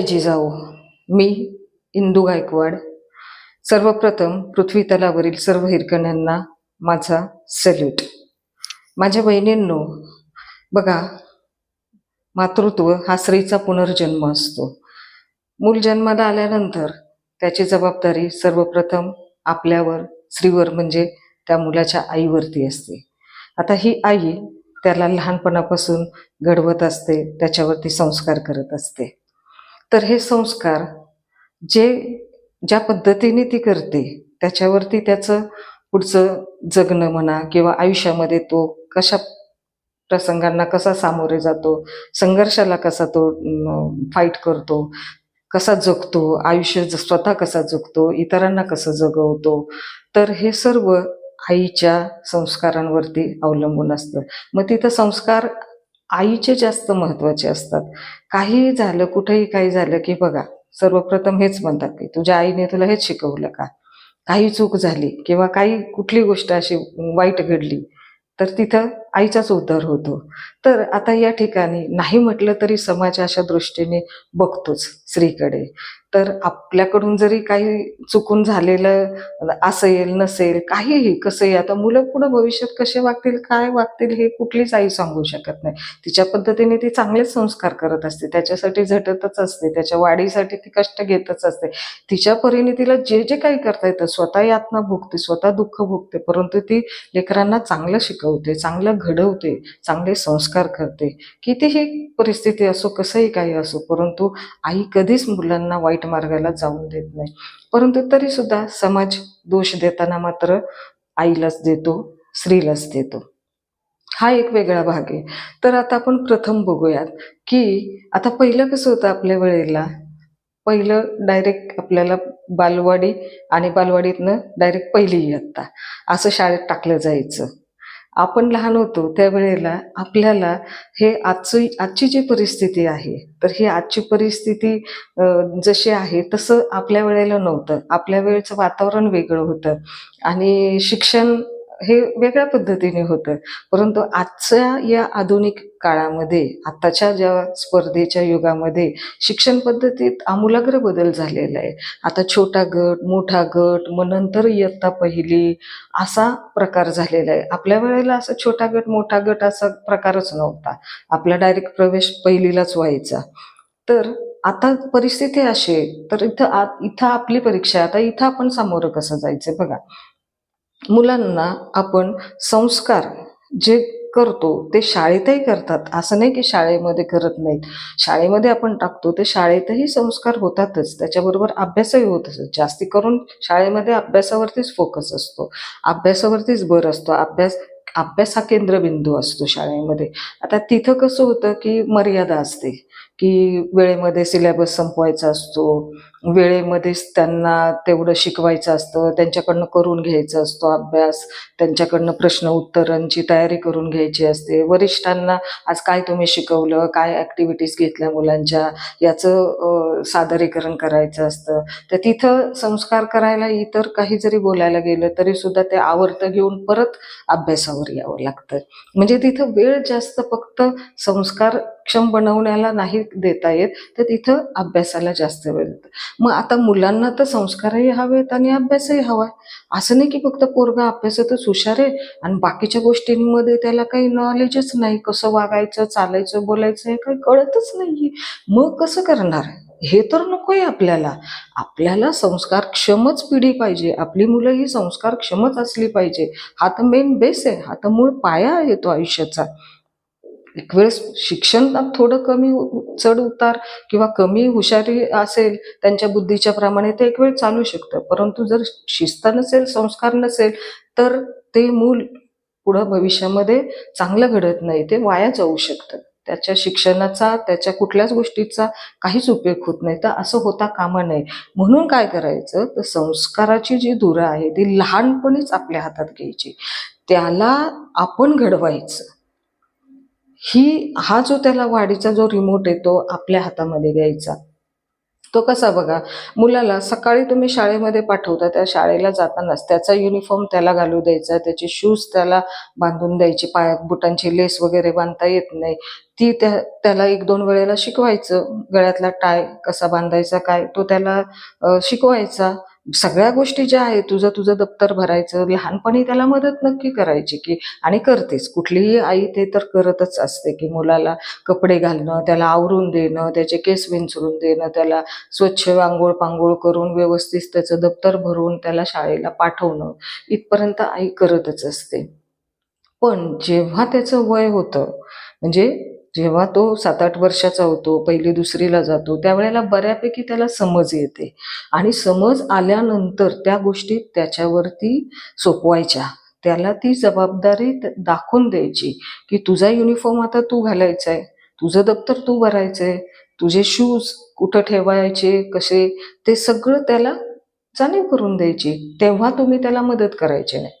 जिजाऊ मी इंदू गायकवाड. सर्वप्रथम पृथ्वी तलावरील सर्व हिरकण्यांना माझा सल्यूट. माझ्या बहिणींनो बघा मातृत्व हा स्त्रीचा पुनर्जन्म असतो. मूल जन्माला आल्यानंतर त्याची जबाबदारी सर्वप्रथम आपल्यावर स्त्रीवर म्हणजे त्या मुलाच्या आईवरती असते. आता ही आई त्याला लहानपणापासून घडवत असते त्याच्यावरती संस्कार करत असते. तर हे संस्कार जे ज्या पद्धतीने ती करते त्याच्यावरती त्याचं पुढचं जगणं म्हणा किंवा आयुष्यामध्ये तो कशा प्रसंगांना कसा सामोरे जातो संघर्षाला कसा तो फाईट करतो कसा जगतो आयुष्य स्वतः कसा जगतो इतरांना कसं जगवतो तर हे सर्व आईच्या संस्कारांवरती अवलंबून असतं. मग तिथं संस्कार आईचे जास्त महत्त्वाचे असतात. काही झालं कुठेही काही झालं की बघा सर्वप्रथम हेच म्हणतात की तुझ्या आईने तुला हेच शिकवलं का? काही चूक झाली किंवा काही कुठली गोष्ट अशी वाईट घडली तर तिथं आईचाच उद्धार होतो. तर आता या ठिकाणी नाही म्हटलं तरी समाज अशा दृष्टीने बघतोच स्त्रीकडे. तर आपल्याकडून जरी काही चुकून झालेलं असेल नसेल काहीही कसंही आता मुलं पुढं भविष्यात कसे वागतील काय वागतील हे कुठलीच आई सांगू शकत नाही. तिच्या पद्धतीने ती चांगलेच संस्कार करत असते. त्याच्यासाठी झटतच असते. त्याच्या वाढीसाठी ती कष्ट घेतच असते. तिच्या परीने तिला जे जे काही करता येतं स्वतः यातना भोगते स्वतः दुःख भोगते परंतु ती लेकरांना चांगलं शिकवते चांगलं घडवते चांगले संस्कार करते. कितीही परिस्थिती असो कसंही काही असो परंतु आई कधीच मुलांना वाईट मार्गाला जाऊन देत नाही. परंतु तरीसुद्धा समाज दोष देताना मात्र आईलाच देतो स्त्रीलाच देतो. हा एक वेगळा भाग आहे. तर आता आपण प्रथम बघूयात की आता पहिलं कसं होतं आपल्या वेळेला? पहिलं डायरेक्ट आपल्याला बालवाडी आणि बालवाडीतनं डायरेक्ट पहिली इयत्ता. असं शाळेत टाकलं जायचं. आपण लहान होतो त्यावेळेला आपल्याला हे आजची आजची जी परिस्थिती आहे तर ही आजची परिस्थिती जशी आहे तसं आपल्या वेळेला नव्हतं. आपल्या वेळेचं वातावरण वेगळं होतं. आणि शिक्षण हे वेगळ्या पद्धतीने होतं. परंतु आजच्या या आधुनिक काळामध्ये आताच्या ज्या स्पर्धेच्या युगामध्ये शिक्षण पद्धतीत आमूलाग्र बदल झालेला आहे. आता छोटा गट मोठा गट मग नंतर इयत्ता पहिली असा प्रकार झालेला आहे. आपल्या वेळेला असं छोटा गट मोठा गट असा प्रकारच नव्हता. आपला डायरेक्ट प्रवेश पहिलीलाच व्हायचा. तर आता परिस्थिती अशी आहे. तर इथं आ- इथं आपली परीक्षा आता इथं आपण सामोरं कसं जायचं बघा. मुलांना आपण संस्कार जे करतो ते शाळेतही करतात. असं नाही की शाळेमध्ये करत नाहीत. शाळेमध्ये आपण टाकतो ते शाळेतही संस्कार होतातच. त्याच्याबरोबर अभ्यासही होत असत. जास्ती करून शाळेमध्ये अभ्यासावरतीच फोकस असतो. अभ्यासावरतीच भर असतो. अभ्यास अभ्यास हा केंद्रबिंदू असतो शाळेमध्ये. आता तिथं कसं होतं की मर्यादा असते. की वेळेमध्ये सिलेबस संपवायचा असतो. वेळेमध्येच त्यांना तेवढं शिकवायचं असतं त्यांच्याकडनं करून घ्यायचं असतो अभ्यास त्यांच्याकडनं प्रश्न उत्तरांची तयारी करून घ्यायची असते. वरिष्ठांना आज काय तुम्ही शिकवलं काय ॲक्टिव्हिटीज घेतल्या मुलांच्या याचं सादरीकरण करायचं असतं. तर तिथं संस्कार करायला इतर काही जरी बोलायला गेलं तरी सुद्धा ते आवर्त घेऊन परत अभ्यासावर यावं लागतं. म्हणजे तिथं वेळ जास्त फक्त संस्कार क्षम बनवण्याला नाही देता येत तर तिथं अभ्यासाला जास्त वेळ देतं मग आता मुलांना तर संस्कारही हवेत आणि अभ्यासही हवा आहे असं नाही की फक्त पोरगा अभ्यासातच हुशार आहे आणि बाकीच्या गोष्टींमध्ये त्याला काही नॉलेजच नाही कसं वागायचं चालायचं बोलायचं हे काही कळतच नाहीये. मग कसं करणार? हे तर नकोय आपल्याला. आपल्याला संस्कार क्षमच पिढी पाहिजे. आपली मुलं ही संस्कार क्षमच असली पाहिजे. हा तर मेन बेस आहे. हा तर मूळ पाया आहे तो आयुष्याचा. एक वेळेस शिक्षण थोडं कमी चढ उतार किंवा कमी हुशारी असेल त्यांच्या बुद्धीच्या प्रमाणे ते एक वेळ चालू शकतं. परंतु जर शिस्त नसेल संस्कार नसेल तर ते मूल पुढं भविष्यामध्ये चांगलं घडत नाही. ते वाया जाऊ शकतं. त्याच्या शिक्षणाचा त्याच्या कुठल्याच गोष्टीचा काहीच उपयोग होत नाही. तर असं होता कामा नये. म्हणून काय करायचं? तर संस्काराची जी धुरा आहे ती लहानपणीच आपल्या हातात घ्यायची. त्याला आपण घडवायचं. ही हा जो त्याला वाढीचा जो रिमोट आहे तो आपल्या हातामध्ये घ्यायचा तो कसा बघा मुलाला सकाळी तुम्ही शाळेमध्ये पाठवता त्या शाळेला जातानाच त्याचा युनिफॉर्म त्याला घालू द्यायचा त्याचे शूज त्याला बांधून द्यायचे पाय बुटांची लेस वगैरे बांधता येत नाही. ती त्या त्याला एक दोन वेळेला शिकवायचं गळ्यातला टाय कसा बांधायचा काय तो त्याला शिकवायचा. सगळ्या गोष्टी ज्या आहेत तुझं तुझं दप्तर भरायचं लहानपणी त्याला मदत नक्की करायची की आणि करतेच कुठलीही आई ते तर करतच असते की मुलाला कपडे घालणं त्याला आवरून देणं त्याचे केस विंचरून देणं त्याला स्वच्छ आंघोळ पांघोळ करून व्यवस्थित त्याचं दप्तर भरून त्याला शाळेला पाठवणं. इथपर्यंत आई करतच असते. पण जेव्हा त्याचं वय होतं म्हणजे जेव्हा तो सात आठ वर्षाचा होतो पहिली दुसरीला जातो त्यावेळेला बऱ्यापैकी त्याला समज येते. आणि समज आल्यानंतर त्या गोष्टी त्याच्यावरती सोपवायच्या. त्याला ती जबाबदारी दाखवून द्यायची की तुझा युनिफॉर्म आता तू घालायचा आहे तुझं दप्तर तू भरायचंय तुझे शूज कुठं ठेवायचे कसे ते सगळं त्याला जाणीव करून द्यायची. तेव्हा तुम्ही त्याला मदत करायची नाही.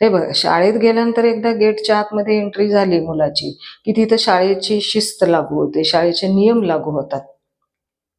हे बघा शाळेत गेल्यानंतर एकदा गेटच्या आतमध्ये एंट्री झाली मुलाची की तिथं शाळेची शिस्त लागू होते शाळेचे नियम लागू होतात.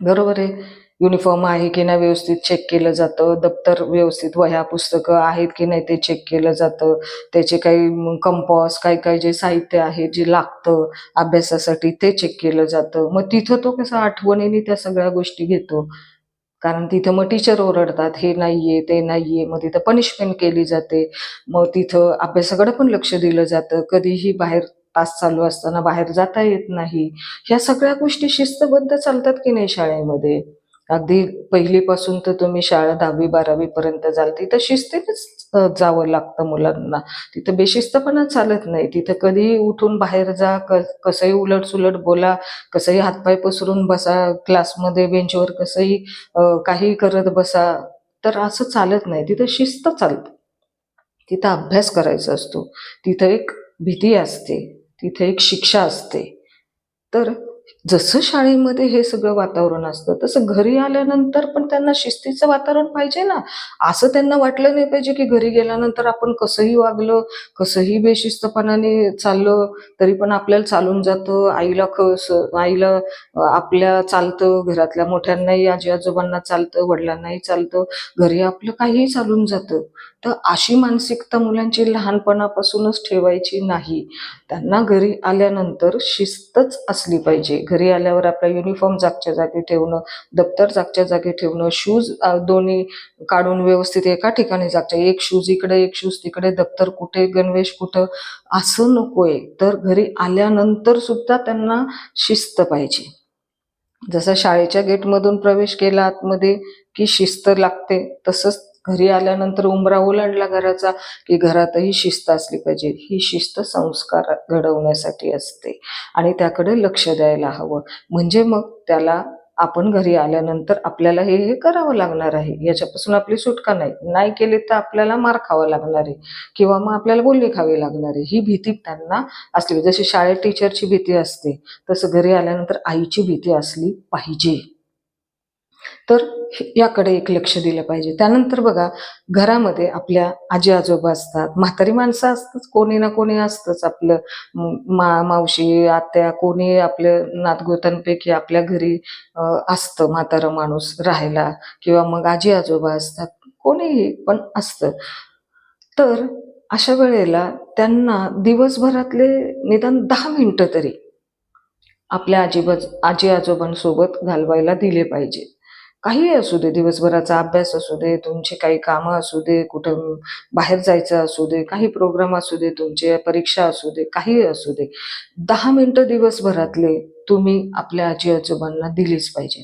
बरोबर आहे? युनिफॉर्म आहे की नाही व्यवस्थित चेक केलं जातं दप्तर व्यवस्थित वह्या पुस्तकं आहेत की नाही ते चेक केलं जातं त्याचे काही कंपॉस काही काही जे साहित्य आहे जे लागतं अभ्यासासाठी ते चेक केलं जातं. मग तिथं तो कसा आठवणीने त्या सगळ्या गोष्टी घेतो. कारण तिथं मग टीचर ओरडतात हे नाहीये ते नाहीये. मग तिथं पनिशमेंट केली जाते. मग तिथं अभ्यासाकडे पण लक्ष दिलं जातं. कधीही बाहेर तास चालू असताना बाहेर जाता येत नाही. ह्या सगळ्या गोष्टी शिस्तबद्ध चालतात की नाही शाळेमध्ये? अगदी पहिलीपासून तर तुम्ही शाळा दहावी बारावी पर्यंत जाल तिथं शिस्तीतच जावं लागतं मुलांना. तिथं बेशिस्तपणा चालत नाही. तिथं कधीही उठून बाहेर जा कसंही उलट सुलट बोला कसंही हातपाय पसरून बसा क्लासमध्ये बेंचवर कसंही काही करत बसा तर असं चालत नाही. तिथं शिस्त चालतं. तिथं अभ्यास करायचा असतो. तिथं एक भीती असते. तिथं एक शिक्षा असते. तर जसं शाळेमध्ये हे सगळं वातावरण असतं तसं घरी आल्यानंतर पण त्यांना शिस्तीचं वातावरण पाहिजे ना. असं त्यांना वाटलं नाही पाहिजे की घरी गेल्यानंतर आपण कसंही वागलं कसंही बेशिस्तपणाने चाललं तरी पण आपल्याला चालून जातं. आईला खस आईला आपल्या चालतं घरातल्या मोठ्यांनाही आजी आजोबांना चालतं वडिलांनाही चालतं. घरी आपलं काहीही चालून जातं. तर अशी मानसिकता मुलांची लहानपणापासूनच ठेवायची नाही. त्यांना घरी आल्यानंतर शिस्तच असली पाहिजे. घरी आल्यावर आपला युनिफॉर्म जागच्या जागी ठेवणं दप्तर जागच्या जागी ठेवणं शूज दोन्ही काढून व्यवस्थित एका ठिकाणी जागच्या एक शूज इकडे एक शूज तिकडे दप्तर कुठे गणवेश कुठं असं नकोय. तर घरी आल्यानंतर सुद्धा त्यांना शिस्त पाहिजे. जसं शाळेच्या गेटमधून प्रवेश केला आतमध्ये की शिस्त लागते तसंच घरी आल्यानंतर उंबरा ओलांडला घराचा की घरातही शिस्त असली पाहिजे. ही शिस्त संस्कार घडवण्यासाठी असते. आणि त्याकडे लक्ष द्यायला हवं. म्हणजे मग त्याला आपण घरी आल्यानंतर आपल्याला हे हे करावं लागणार आहे. याच्यापासून आपली सुटका नाही? नाही केली तर आपल्याला मार खावा लागणार आहे. किंवा मग आपल्याला बोलणी खावी लागणार आहे. ही भीती त्यांना असली जशी शाळेत टीचरची भीती असते तसं घरी आल्यानंतर आईची भीती असली पाहिजे. तर याकडे एक लक्ष दिलं पाहिजे. त्यानंतर बघा घरामध्ये आपल्या आजी आजोबा असतात म्हातारी माणसं असतच कोणी ना कोणी असतंच आपलं. मा मावशी आत्या कोणी आपल्या नातगोतांपैकी आपल्या घरी असतं म्हातारं माणूस राहायला किंवा मग आजी आजोबा असतात कोणीही पण असतं. तर अशा वेळेला त्यांना दिवसभरातले निदान दहा मिनिटं तरी आपल्या आजीबाज आजी आजोबांसोबत घालवायला दिले पाहिजे. काही असू दे दिवसभराचा अभ्यास असू दे तुमची काही कामं असू दे कुठं बाहेर जायचं असू दे काही प्रोग्राम असू दे तुमचे परीक्षा असू दे काही असू दे दहा मिनटं दिवसभरातले तुम्ही आपल्या आजी आजोबांना दिलीच पाहिजे.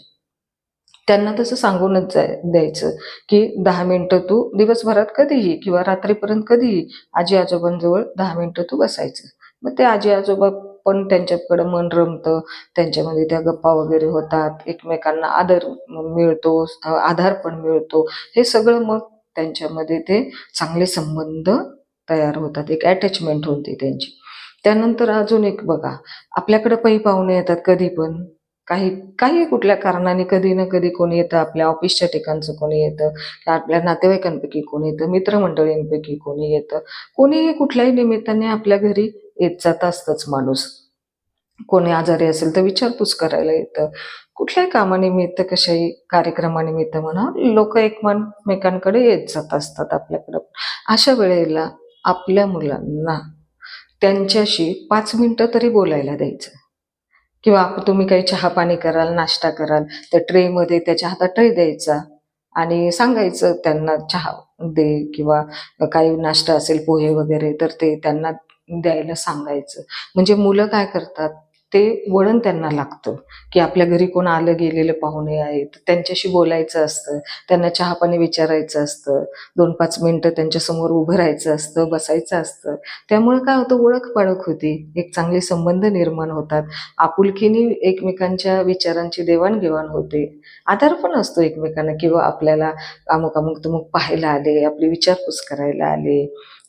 त्यांना तसं सांगूनच जाय द्यायचं की दहा मिनटं तू दिवसभरात कधीही किंवा रात्रीपर्यंत कधीही आजी आजोबांजवळ दहा मिनटं तू बसायचं. मग ते आजी आजोबा पण त्यांच्याकडे मन रमतं. त्यांच्यामध्ये त्या गप्पा वगैरे होतात. एकमेकांना आदर मिळतो आधार पण मिळतो. हे सगळं मग त्यांच्यामध्ये ते चांगले संबंध तयार होतात. एक अटॅचमेंट होते त्यांची. त्यानंतर अजून एक बघा. आपल्याकडे पै पाहुणे येतात कधी पण. काही काही कुठल्या कारणाने कधी ना कधी कोणी येतं. आपल्या ऑफिसच्या ठिकाणचं कोणी येतं. आपल्या नातेवाईकांपैकी कोणी येतं. मित्रमंडळींपैकी कोणी येतं. कोणीही कुठल्याही निमित्ताने आपल्या घरी येत जात असतंच माणूस. कोणी आजारी असेल तर विचारपूस करायला येतं. कुठल्याही कामानिमित्त कशाही कार्यक्रमानिमित्त म्हणा लोक एकमेकांकडे येत जात असतात आपल्याकडं. अशा वेळेला आपल्या मुलांना त्यांच्याशी पाच मिनिटं तरी बोलायला द्यायचं. किंवा तुम्ही काही चहा पाणी कराल नाश्ता कराल तर ट्रेमध्ये त्याच्या हातात ट्रे द्यायचा आणि सांगायचं त्यांना चहा दे किंवा काही नाश्ता असेल पोहे वगैरे तर ते त्यांना द्यायला सांगायचं. म्हणजे मुलं काय करतात ते वळण त्यांना लागतं की आपल्या घरी कोण आलं गेलेलं पाहुणे आहेत त्यांच्याशी बोलायचं असतं त्यांना चहा पाणी विचारायचं असतं दोन पाच मिनिटं त्यांच्यासमोर उभं राहायचं असतं बसायचं असतं. त्यामुळे काय होतं ओळख पाळख होती एक चांगले संबंध निर्माण होतात. आपुलकीने एकमेकांच्या विचारांची देवाणघेवाण होते. आधार पण असतो एकमेकांना किंवा आपल्याला अमुक अमुक तुमुक पाहायला आले आपली विचारपूस करायला आले.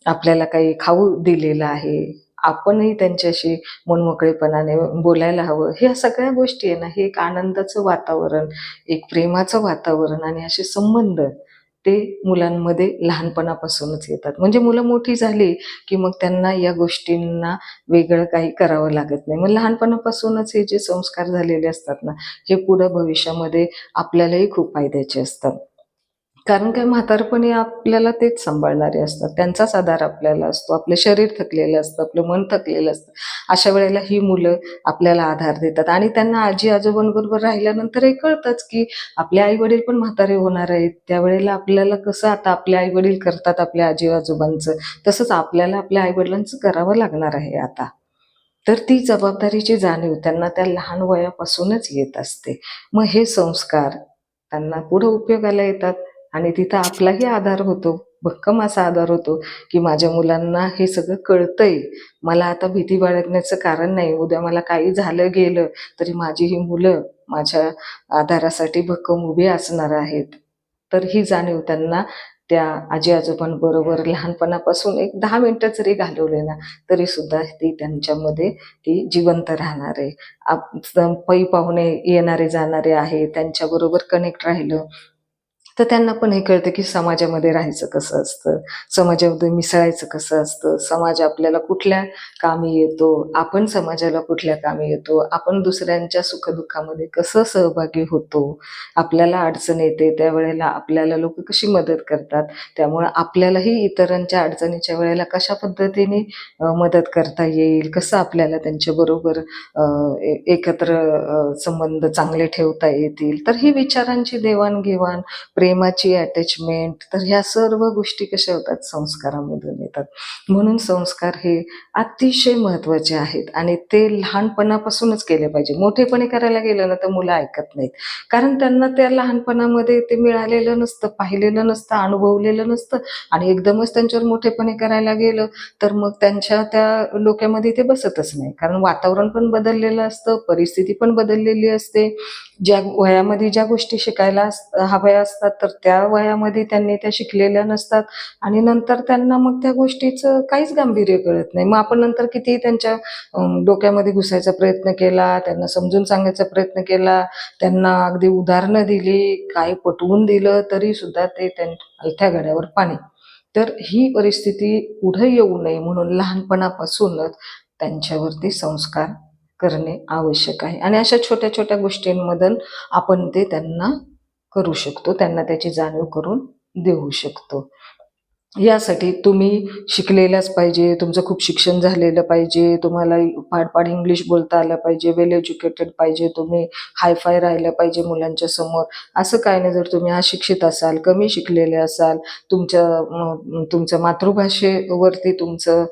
आपल्याला काही खाऊ दिलेलं आहे. आपणही त्यांच्याशी मनमोकळेपणाने बोलायला हवं. ह्या सगळ्या गोष्टी आहे ना हे एक आनंदाचं वातावरण एक प्रेमाचं वातावरण आणि असे संबंध ते मुलांमध्ये लहानपणापासूनच येतात. म्हणजे मुलं मोठी झाली की मग त्यांना या गोष्टींना वेगळं काही करावं लागत नाही. मग लहानपणापासूनच हे जे संस्कार झालेले असतात ना हे पुढं भविष्यामध्ये आपल्यालाही खूप फायद्याचे असतात. कारण काय म्हातारपणी आपल्याला तेच सांभाळणारे असतात. त्यांचाच आधार आपल्याला असतो. आपलं शरीर थकलेलं असतं आपलं मन थकलेलं असतं. अशा वेळेला ही मुलं आपल्याला आधार देतात. आणि त्यांना आजी आजोबांबरोबर राहिल्यानंतर हे कळतंच की आपले आई वडील पण म्हातारे होणार आहेत. त्यावेळेला आपल्याला कसं आता आपले आई वडील करतात आपल्या आजी आजोबांचं तसंच आपल्याला आपल्या आई वडिलांचं करावं लागणार आहे आता. तर ती जबाबदारीची जाणीव त्यांना त्या लहान वयापासूनच येत असते. मग हे संस्कार त्यांना पुढे उपयोगाला येतात? आणि तिथं आपलाही आधार होतो भक्कम असा आधार होतो की माझ्या मुलांना हे सगळं कळतंय. मला आता भीती बाळगण्याचं कारण नाही. उद्या मला काही झालं गेलं तरी माझी ही मुलं माझ्या आधारासाठी भक्कम उभी असणार आहेत. तर ही जाणीव त्यांना त्या आजी आजोबांबरोबर लहानपणापासून एक दहा मिनिटं जरी घालवले ना तरी सुद्धा ती त्यांच्यामध्ये ती जिवंत राहणार आहे. आप पै पाहुणे येणारे जाणारे आहे त्यांच्याबरोबर कनेक्ट राहिलं तर त्यांना पण हे कळतं की समाजामध्ये राहायचं कसं असतं समाजामध्ये मिसळायचं कसं असतं समाज आपल्याला कुठल्या कामी येतो आपण समाजाला कुठल्या कामी येतो आपण दुसऱ्यांच्या सुखदुःखामध्ये कसं सहभागी होतो आपल्याला अडचण येते त्यावेळेला आपल्याला लोक कशी मदत करतात त्यामुळं आपल्यालाही इतरांच्या अडचणीच्या वेळेला कशा पद्धतीने मदत करता येईल कसं आपल्याला त्यांच्याबरोबर एकत्र संबंध चांगले ठेवता येतील तर ही विचारांची देवाणघेवाण प्रेमाची अटॅचमेंट तर ह्या सर्व गोष्टी कशा होतात? संस्कारामधून येतात. म्हणून संस्कार हे अतिशय महत्त्वाचे आहेत आणि ते लहानपणापासूनच केले पाहिजे. मोठेपणे करायला गेलं ना तर मुलं ऐकत नाहीत. कारण त्यांना त्या लहानपणामध्ये ते मिळालेलं नसतं पाहिलेलं नसतं अनुभवलेलं नसतं आणि एकदमच त्यांच्यावर मोठेपणे करायला गेलं तर मग त्यांच्या त्या डोक्यामध्ये ते बसतच नाही. कारण वातावरण पण बदललेलं असतं परिस्थिती पण बदललेली असते. ज्या वयामध्ये ज्या गोष्टी शिकायला हव्या असतात तर त्या वयामध्ये त्यांनी त्या शिकलेल्या नसतात. आणि नंतर त्यांना मग त्या गोष्टीचं काहीच गांभीर्य कळत नाही. मग आपण नंतर किती त्यांच्या डोक्यामध्ये घुसायचा प्रयत्न केला त्यांना समजून सांगायचा प्रयत्न केला त्यांना अगदी उदाहरणं दिली काय पटवून दिलं तरी सुद्धा ते त्यांच्या हलत्या घड्यावर पाणी. तर ही परिस्थिती पुढे येऊ नये म्हणून लहानपणापासूनच त्यांच्यावरती संस्कार करणे आवश्यक आहे. आणि अशा छोट्या छोट्या गोष्टींमधून आपण ते त्यांना करू शकतो त्यांना त्याची जाणीव करून देऊ शकतो. यासाठी तुम्ही शिकलेल्याच पाहिजे तुमचं खूप शिक्षण झालेलं पाहिजे तुम्हाला पाडपाड इंग्लिश बोलता आलं पाहिजे वेल एज्युकेटेड पाहिजे तुम्ही हायफाय राहिलं पाहिजे मुलांच्या समोर. असं काय नाही जर तुम्ही अशिक्षित असाल कमी शिकलेले असाल तुमच्या तुमच्या मातृभाषेवरती तुमचं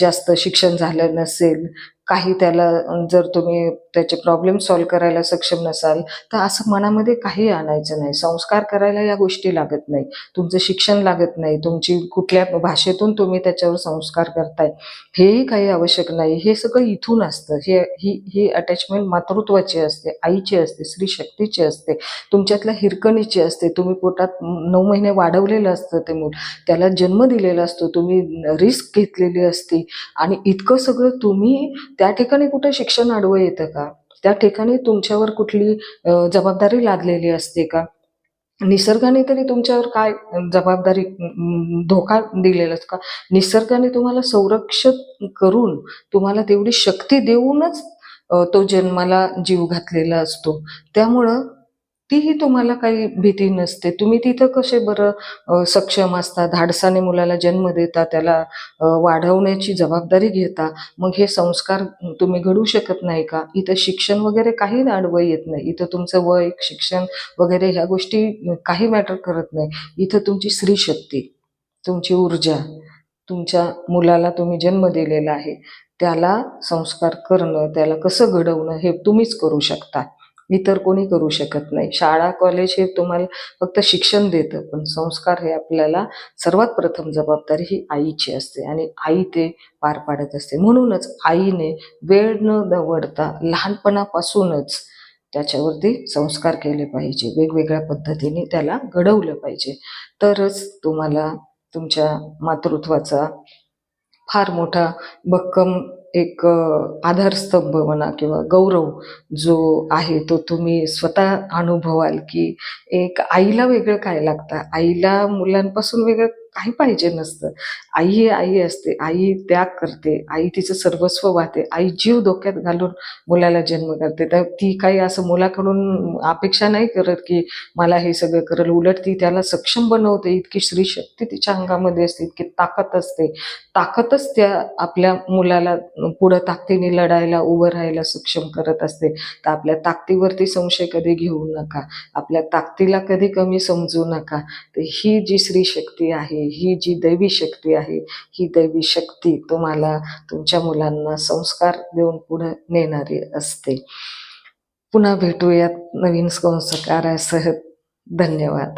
जास्त शिक्षण झालं नसेल काही त्याला जर तुम्ही त्याचे प्रॉब्लेम सॉल्व्ह करायला सक्षम नसाल तर असं मनामध्ये काही आणायचं नाही. संस्कार करायला या गोष्टी लागत नाही. तुमचं शिक्षण लागत नाही. तुमची कुठल्या भाषेतून तुम्ही त्याच्यावर संस्कार करताय हेही काही आवश्यक नाही. हे सगळं इथून असतं. हे ही ही अटॅचमेंट मातृत्वाची असते आईची असते स्त्री शक्तीची असते तुमच्यातल्या हिरकणीची असते. तुम्ही पोटात नऊ महिने वाढवलेलं असतं ते मूल. त्याला जन्म दिलेला असतो. तुम्ही रिस्क घेतलेली असते. आणि इतकं सगळं तुम्ही त्या ठिकाणी कुठे शिक्षण आडवं येतं का? त्या ठिकाणी तुमच्यावर कुठली जबाबदारी लादलेली असते का? निसर्गाने तरी तुमच्यावर काय जबाबदारी धोका धोका असतो का? निसर्गाने तुम्हाला संरक्षण करून तुम्हाला तेवढी शक्ती देऊनच तो जन्माला जीव घातलेला असतो. त्यामुळं तीही तुम्हाला काही भीती नसते. तुम्ही तिथं कसे बरं सक्षम असता? धाडसाने मुलाला जन्म देता त्याला वाढवण्याची जबाबदारी घेता. मग हे संस्कार तुम्ही घडू शकत नाही का? इथं शिक्षण वगैरे काही आडवं येत नाही. इथं तुमचं वय शिक्षण वगैरे ह्या गोष्टी काही मॅटर करत नाही. इथं तुमची स्त्री शक्ती तुमची ऊर्जा तुमच्या मुलाला तुम्ही जन्म दिलेला आहे. त्याला संस्कार करणं त्याला कसं घडवणं हे तुम्हीच करू शकता. इतर कोणी करू शकत नाही. शाळा कॉलेज हे तुम्हाला फक्त शिक्षण देतं पण संस्कार हे आपल्याला सर्वात प्रथम जबाबदारी ही आईची असते आणि आई ते पार पाडत असते. म्हणूनच आईने वेळ न दवडता लहानपणापासूनच त्याच्यावरती संस्कार केले पाहिजे. वेगवेगळ्या पद्धतीने त्याला घडवलं पाहिजे. तरच तुम्हाला तुमच्या मातृत्वाचा फार मोठा भक्कम एक आधारस्तंभ म्हणा किंवा गौरव जो आहे तो तुम्ही स्वतः अनुभवाल की एक आईला वेगळं काय लागतं? आईला मुलांपासून वेगळं काही पाहिजे नसतं. आई ही आई असते आई त्याग करते आई तिचं सर्वस्व वाहते. आई जीव धोक्यात घालून मुलाला जन्म करते. तर ती काही असं मुलाकडून अपेक्षा नाही करत की मला हे सगळं करेल. उलट ती त्याला सक्षम बनवते. इतकी स्त्री शक्ती तिच्या अंगामध्ये असते इतकी ताकद असते. ताकदच त्या आपल्या मुलाला पुढं ताकदीने लढायला उभं राहायला सक्षम करत असते. तर आपल्या ताकदीवरती संशय कधी घेऊ नका. आपल्या ताकदीला कधी कमी समजू नका. तर ही जी स्त्री शक्ती आहे ही जी दैवी शक्ती आहे ही दैवी शक्ती तुम्हाला तुमच्या मुलांना संस्कार देऊन पुढे नेणारी असते. पुन्हा भेटूयात नवीन संस्कारासह. धन्यवाद.